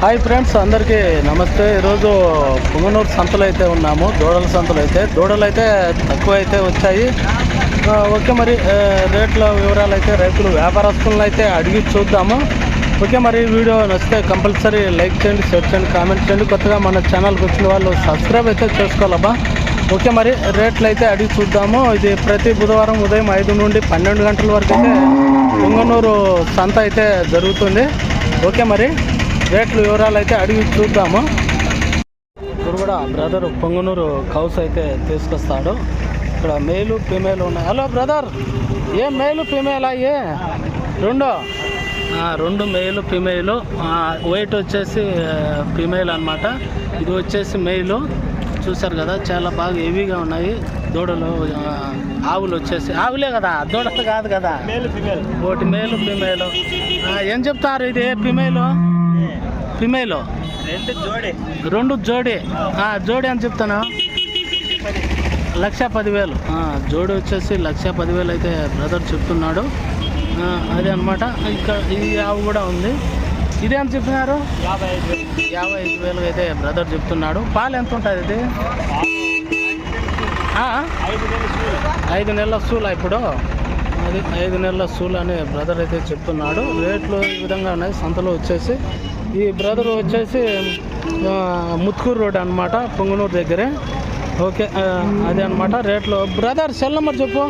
Hi friends అందరికీ నమస్తే. ఈరోజు పుంగనూరు సంతలో అయితే ఉన్నాము. దూడల సంతలు అయితే దూడలు అయితే తక్కువ అయితే వచ్చాయి ఓకే మరి రేట్ల వివరాలు అయితే రైతులు వ్యాపారస్తులను అయితే అడిగి చూద్దాము. ఓకే మరి వీడియో నచ్చితే కంపల్సరీ లైక్ చేయండి షేర్ చేయండి కామెంట్ చేయండి. కొత్తగా మన ఛానల్కి వచ్చిన వాళ్ళు సబ్స్క్రైబ్ అయితే చేసుకోవాలబ్బా. ఓకే మరి రేట్లు అయితే అడిగి చూద్దాము. ఇది ప్రతి బుధవారం ఉదయం ఐదు నుండి పన్నెండు గంటల వరకు అయితే పుంగనూరు సంత అయితే జరుగుతుంది. ఓకే మరి రేట్లు వివరాలు అయితే అడిగి చూద్దాము. ఇప్పుడు కూడా బ్రదర్ పొంగనూరు కౌస్ అయితే తీసుకొస్తాడు. ఇక్కడ మేలు ఫీమేల్ ఉన్నాయి. హలో బ్రదర్ ఏ మేలు ఫీమేలా ఏ? రెండో. ఆ, రెండు మేలు ఫీమేలు. వెయిట్ వచ్చేసి ఫీమేల్ అన్నమాట. ఇది వచ్చేసి మేలు. చూసారు కదా చాలా బాగా హెవీగా ఉన్నాయి. దూడలు ఆవులు వచ్చేసి ఆవులే కదా దూడలు కాదు కదా. ఒకటి మేలు ఫీమేలు. ఆ, ఏం చెప్తారు ఇది ఫీమేలు? ఫీమేలు రెండు జోడి. రెండు జోడి. ఆ, జోడి అని చెప్తాను. లక్ష పదివేలు. జోడి వచ్చేసి లక్ష పదివేలు అయితే బ్రదర్ చెప్తున్నాడు. అదే అనమాట ఇక్కడ ఈ ఆవు కూడా ఉంది. ఇదే అని చెప్పినారు? యాభై ఐదు వేలు. యాభై ఐదు వేలు అయితే బ్రదర్ చెప్తున్నాడు. పాలు ఎంత ఉంటుంది ఇది. ఐదు నెలల సూల ఇప్పుడు? అది ఐదు నెలల సూల అని బ్రదర్ అయితే చెప్తున్నాడు. రేట్లు ఈ విధంగా ఉన్నాయి. సంతలో వచ్చేసి ఈ బ్రదర్ వచ్చేసి ముత్కూరు రోడ్ అనమాట పొంగనూరు దగ్గరే. ఓకే అదే అనమాట రేట్లు. బ్రదర్ సెల్ నెంబర్ చెప్పు.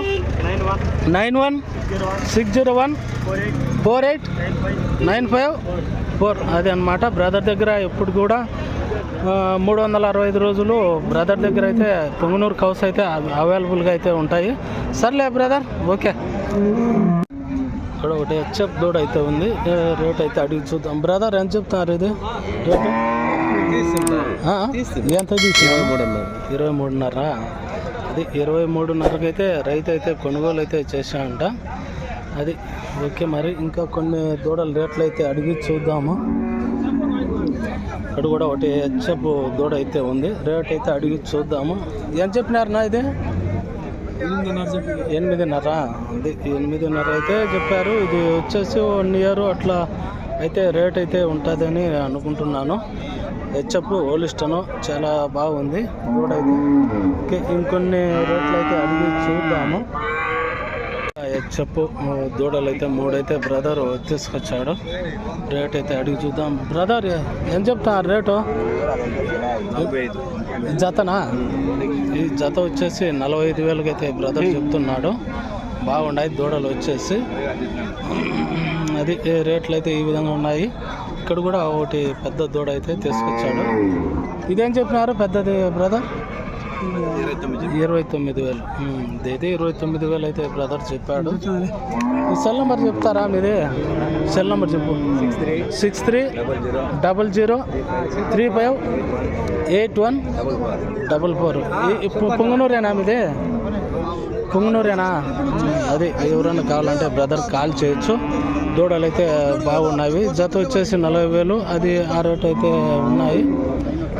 Nine one six zero one four eight nine five four. అదే అనమాట బ్రదర్ దగ్గర ఎప్పుడు కూడా మూడు వందల అరవై ఐదు రోజులు బ్రదర్ దగ్గర అయితే పొంగనూరు కౌస్ అయితే అవైలబుల్గా అయితే ఉంటాయి. సర్లే బ్రదర్ ఓకే. ఇక్కడ ఒకటి హెచ్ఎఫ్ దూడ అయితే ఉంది. రేట్ అయితే అడిగి చూద్దాం. బ్రదర్ ఎంత చెప్తున్నారు ఇది? రేటు? ఎంత ఎంత తీసి ఇరవై మూడున్నర. అది ఇరవై మూడున్నరకి అయితే రైతు అయితే కొనుగోలు అయితే చేశాడంట. అది ఓకే మరి ఇంకా కొన్ని దూడల రేట్లు అయితే అడిగి చూద్దాము. ఇక్కడ కూడా ఒకటి హెచ్ఎఫ్ దూడ అయితే ఉంది. రేట్ అయితే అడిగి చూద్దాము. ఏం చెప్పినారు నా ఇది? ఎనిమిదిన్నర. అది ఎనిమిదిన్నర అయితే చెప్పారు. ఇది వచ్చేసి వన్ ఇయర్ అట్లా అయితే రేట్ అయితే ఉంటుందని అనుకుంటున్నాను. హెచ్ఎఫ్ ఓలిస్టను చాలా బాగుంది. రోడ్ అయితే ఇంకొన్ని రేట్లు అయితే అడిగి చూద్దాము. చెప్పు దూడలు అయితే మూడైతే బ్రదర్ తీసుకొచ్చాడు. రేట్ అయితే అడిగి చూద్దాం. బ్రదర్ ఏం చెప్తున్నారు రేటు? జతనా? ఈ జత వచ్చేసి నలభై ఐదు వేలకి అయితే బ్రదర్ చెప్తున్నాడు. బాగున్నాయి దూడలు వచ్చేసి. అది రేట్లు అయితే ఈ విధంగా ఉన్నాయి ఇక్కడ కూడా ఒకటి పెద్ద దూడ అయితే తీసుకొచ్చాడు. ఇదేం చెప్పినారు పెద్దది బ్రదర్? ఇరవై తొమ్మిది వేలు. ఇదైతే ఇరవై తొమ్మిది వేలు అయితే బ్రదర్ చెప్పాడు. సెల్ నెంబర్ చెప్తారా మీది? సెల్ నెంబర్ చెప్పు. Six three double zero three five eight one double four పొంగనూరేనా మీది? పొంగనూరేనా? అది ఎవరైనా కావాలంటే బ్రదర్ కాల్ చేయొచ్చు. దూడలు అయితే బాగున్నాయి. జత వచ్చేసి నలభై వేలు. అది ఆ రేట్ అయితే ఉన్నాయి.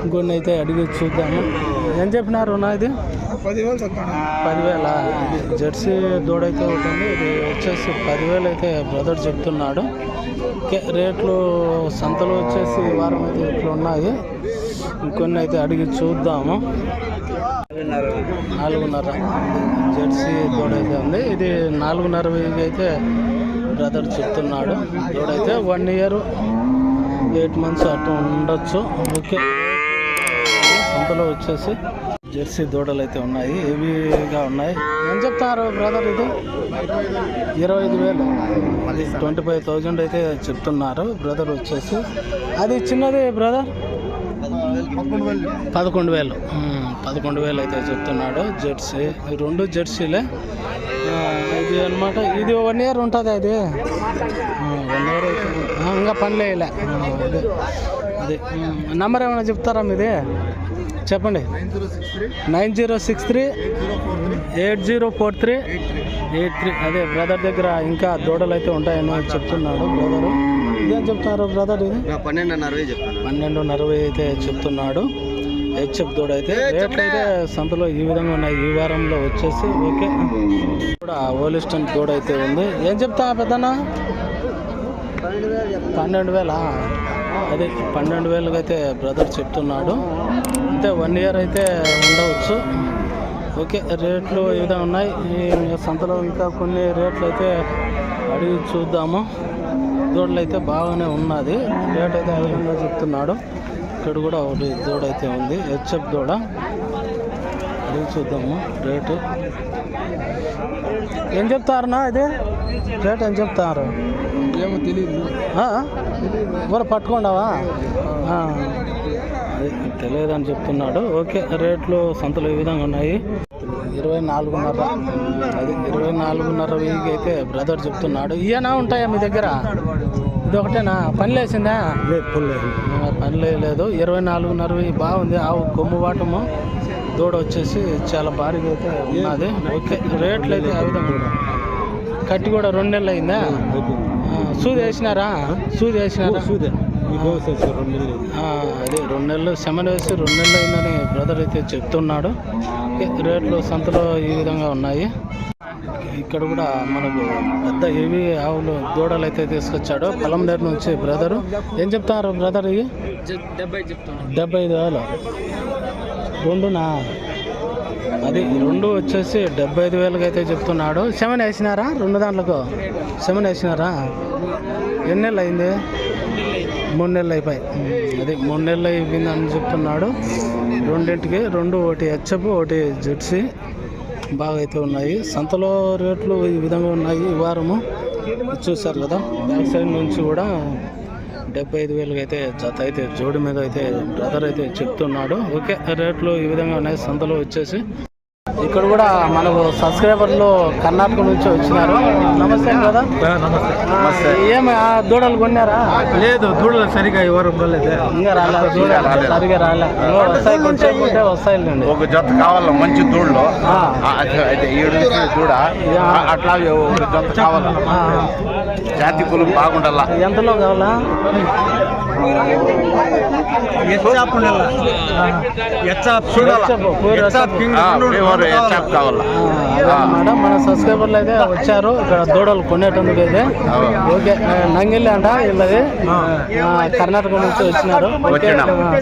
ఇంకొన్ని అయితే అడిగి చూద్దాము. ఏం చెప్పినారు నా ఇది? పదివేలు పదివేల? ఇది జెర్సీ దూడ అయితే ఉంటుంది ఇది వచ్చేసి పదివేలు అయితే బ్రదర్ చెప్తున్నాడు. రేట్లు సంతలు వచ్చేసి వారం అయితే ఇట్లా ఉన్నాయి. ఇంకొన్ని అయితే అడిగి చూద్దాము. నాలుగున్నర జెర్సీ దూడ అయితే ఉంది. ఇది నాలుగున్నర అయితే బ్రదర్ చెప్తున్నాడు. దూడ అయితే వన్ ఇయర్ ఎయిట్ మంత్స్ అటు ఉండొచ్చు. ఓకే. సంతలో వచ్చేసి జెర్సీ దూడలు అయితే ఉన్నాయి ఏవిగా ఉన్నాయి. ఏం చెప్తారు బ్రదర్ ఇది? ఇరవై ఐదు వేలు. అది ట్వంటీ ఫైవ్ థౌజండ్ అయితే చెప్తున్నారు బ్రదర్ వచ్చేసి. అది చిన్నది బ్రదర్ పదకొండు వేలు. పదకొండు వేలు అయితే చెప్తున్నాడు జెర్సీ. రెండు జెర్సీలే. ఇది అనమాట ఇది వన్ ఇయర్ ఉంటుంది అది వన్ ఇయర్ ఇంకా పని లేలే అదే. నంబర్ ఏమైనా చెప్తారా మీది? చెప్పండి. Nine zero six three eight zero four three eight three. అదే బ్రదర్ దగ్గర ఇంకా దూడలు అయితే ఉంటాయని చెప్తున్నాడు బ్రదరు ఇదేం చెప్తున్నారు బ్రదర్ ఇది? పన్నెండున్నర చెప్తాను. పన్నెండున్నర అయితే చెప్తున్నాడు. హెచ్ఎఫ్ దూడ అయితే రేట్లు అయితే సంతలో ఈ విధంగా ఉన్నాయి. ఈ వారంలో వచ్చేసి ఓకే. కూడా ఓలిస్టన్ దూడ అయితే ఉంది. ఏం చెప్తా పెద్దనా పన్నెండు వేల అదే పన్నెండు వేలకు అయితే బ్రదర్ చెప్తున్నాడు. అంటే వన్ ఇయర్ అయితే ఉండవచ్చు. ఓకే రేట్లు ఈ విధంగా ఉన్నాయి. సంతలో ఇంకా కొన్ని రేట్లు అయితే అడిగి చూద్దాము. దూడలు అయితే బాగానే ఉన్నది. రేట్ అయితే ఆ విధంగా చెప్తున్నాడు. ఇక్కడ కూడా ఒకటి దూడ అయితే ఉంది. హెచ్ఎఫ్ దూడ. అడిగి చూద్దాము రేటు. ఏం చెప్తారన్నా ఇది? రేట్ ఏం చెప్తారు? ఏమో తెలియదు ఊర పట్టుకోండావా ఆ, అది తెలియదని చెప్తున్నాడు. ఓకే రేట్లు సంతలు ఈ విధంగా ఉన్నాయి? ఇరవై నాలుగున్నర అది ఇరవై నాలుగున్నర వెయ్యికి అయితే బ్రదర్ చెప్తున్నాడు. ఇయనా ఉంటాయా మీ దగ్గర? ఇది ఒకటేనా పని లేసిందా? పని లేదు. ఇరవై నాలుగున్నర వెయ్యి బాగుంది. ఆవు కొమ్ము వాటము దూడ వచ్చేసి చాలా భారీగా అయితే ఉన్నది. ఓకే రేట్లు అయితే ఆ విధంగా. కట్టి కూడా రెండు నెలలు అయిందా? సూది వేసినారా? సూది వేసినారా? ఆ, అదే రెండు నెలలు సెమన్ వేసి రెండు నెలలు అయిందని బ్రదర్ అయితే చెప్తున్నాడు. రేట్లు సంతలో ఈ విధంగా ఉన్నాయి. ఇక్కడ కూడా మనకు పెద్ద హెవీ ఆవులు దూడలు అయితే తీసుకొచ్చాడు పొలంనేరు నుంచి బ్రదరు. ఏం చెప్తారు బ్రదర్ ఇవి? డెబ్బై చెప్తాను డెబ్బై ఐదు వేలు. రెండునా? అది రెండు వచ్చేసి డెబ్బై ఐదు వేలకి అయితే చెప్తున్నాడు. సెవెన్ వేసినారా? రెండు దాంట్లకు. సెవెన్ వేసినారా? ఎన్ని నెలలు అయింది? మూడు నెలలు అయిపోయి అది మూడు నెలలు అయిపోయింది అని చెప్తున్నాడు. రెండింటికి రెండు ఒకటి హెచ్ఎఫ్ ఒకటి జెర్సీ బాగా అయితే ఉన్నాయి. సంతలో రేట్లు ఈ విధంగా ఉన్నాయి. ఈ వారము చూసారు కదా. బ్యాక్ సైడ్ నుంచి కూడా డెబ్బై ఐదు వేలకి అయితే జత అయితే జోడి మీద అయితే బ్రదర్ అయితే చెప్తున్నాడు. ఓకే రేట్లు ఈ విధంగా ఉన్నాయి. సంతలో వచ్చేసి ఇక్కడ కూడా మనకు సబ్స్క్రైబర్లు కర్ణాటక నుంచి వచ్చినారు. నమస్తే కదా నమస్తే. ఏమి ఆ దూడలు కొన్నారా? లేదు దూడలు సరిగా ఈ వారం రాలేదు ఇంకా రాలే దూడలు సరిగా రాలే. వస్తాయి కొంచెం ఉంటే వస్తాయిలేండి. ఒక జత కావాల? మంచి దూడలు. అదే ఏడు దూడ. ఒక జత కావాల? జాతి కులం బాగుండాల? ఎంతలో కావాలా? హెచ్ఆప్ కావాల. మేడం మన సబ్స్క్రైబర్లు అయితే వచ్చారు. ఇక్కడ దూడలు కొనేటందుకు అయితే. ఓకే నంగిల్లి అంట వీళ్ళది. కర్ణాటక నుంచి వచ్చినారు.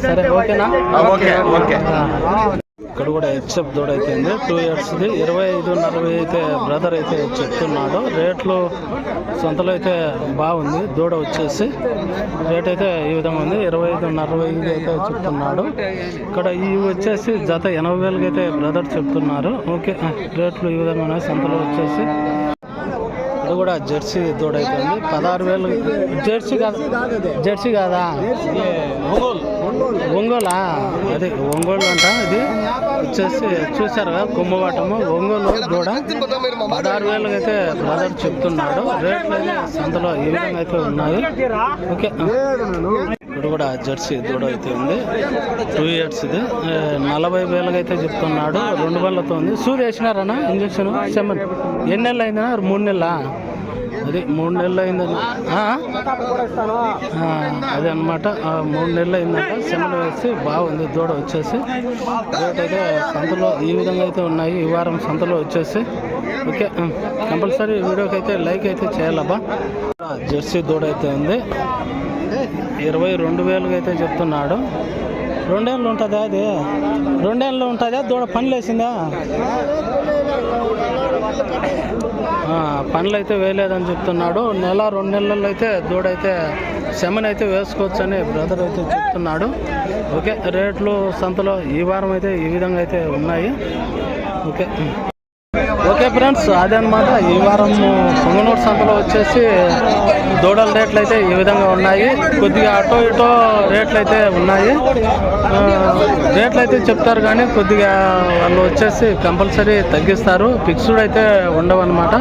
సరే ఓకేనా? ఓకే. ఇక్కడ కూడా హెచ్ఎఫ్ దూడ టూ ఇయర్స్ది ఇరవై ఐదు నలభై అయితే బ్రదర్ అయితే చెప్తున్నాడు. రేట్లు సొంతలో అయితే బాగుంది. దూడ వచ్చేసి రేట్ అయితే ఈ విధంగా ఉంది. ఇరవై ఐదు నలభై ఐదు అయితే చెప్తున్నాడు. ఇక్కడ ఇవి వచ్చేసి జత ఎనభై వేలకి అయితే బ్రదర్ చెప్తున్నారు. ఓకే రేట్లు ఈ విధంగా ఉన్నాయి. సంతలో వచ్చేసి ఇక్కడ కూడా జెర్సీ దూడ ఉంది. పదహారు వేలు జెర్సీ కాదు జెర్సీ కాదా? ఒంగోలా? అదే ఒంగోలు అంట ఇది వచ్చేసి చూసారు కదా కొమ్మవాటము ఒంగోలు దూడ పదహారు వేలకు అయితే బ్రదర్ చెప్తున్నాడు. రేట్లు అయితే సంతలో ఈ విధంగా అయితే ఉన్నాయి. ఓకే. ఇప్పుడు కూడా జెర్సీ దూడ అయితే ఉంది. టూ ఇయర్స్ ఇది. నలభై వేలకు అయితే చెప్తున్నాడు. రెండు వేలతో ఉంది. సూది వేసినారనా? ఇంజక్షన్? సెవెన్ ఎన్ని నెలలు అయిందనా మూడు నెలలా? అది మూడు నెలలు అయిందని ఆ? ఆ, అదే అనమాట మూడు నెలలు అయిందంట. సెమలు వేసి బాగుంది దూడ వచ్చేసి. రేట్ అయితే సంతలో ఈ విధంగా అయితే ఉన్నాయి. ఈ వారం సంతలో వచ్చేసి. ఓకే కంపల్సరీ వీడియోకి అయితే లైక్ అయితే చేయాలబ్బా. జెర్సీ దూడ అయితే ఉంది. ఇరవై రెండు వేలుగా అయితే చెప్తున్నాడు. రెండేళ్ళు ఉంటుందా అది? రెండేళ్ళు ఉంటుందా? దూడ పని లేసిందా పనులు అయితే వేయలేదని చెప్తున్నాడు. నెల రెండు నెలల్లో అయితే దూడైతే సెమన్ అయితే వేసుకోవచ్చు అని బ్రదర్ అయితే చెప్తున్నాడు. ఓకే రేట్లు సంతలో ఈ వారం అయితే ఈ విధంగా అయితే ఉన్నాయి. ఓకే. ఓకే ఫ్రెండ్స్ అదనమాట ఈ వారం పొంగనూరు సంతలో వచ్చేసి దూడల రేట్లు అయితే ఈ విధంగా ఉన్నాయి. కొద్దిగా అటో ఇటో రేట్లు అయితే ఉన్నాయి. ఆ, రేట్లు అయితే చెప్తారు కానీ కొద్దిగా వాళ్ళు వచ్చేసి కంపల్సరీ తగ్గిస్తారు. ఫిక్స్డ్ అయితే ఉండవన్నమాట.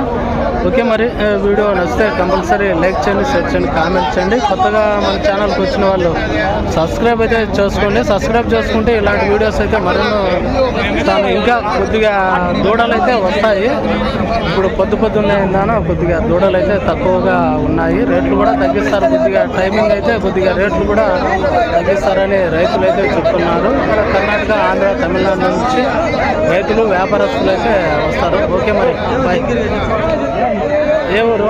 ఓకే మరి వీడియో నచ్చితే కంపల్సరీ లైక్ చేయండి షేర్ చేయండి కామెంట్ చేయండి. కొత్తగా మన ఛానల్కి వచ్చిన వాళ్ళు సబ్స్క్రైబ్ అయితే చేసుకోండి. సబ్స్క్రైబ్ చేసుకుంటే ఇలాంటి వీడియోస్ అయితే మరెన్నో తాను ఇంకా కొద్దిగా దూడలు అయితే వస్తాయి. ఇప్పుడు పొద్దు పొద్దున్న కొద్దిగా దూడలు అయితే తక్కువగా ఉన్నాయి. రేట్లు కూడా తగ్గిస్తారు. కొద్దిగా టైమింగ్ అయితే కొద్దిగా రేట్లు కూడా తగ్గిస్తారని రైతులు అయితే చెప్తున్నారు. ఇక్కడ కర్ణాటక ఆంధ్ర తమిళనాడు నుంచి రైతులు వ్యాపారస్తులు అయితే వస్తారు. ఓకే మరి బై ఏ ఊరు?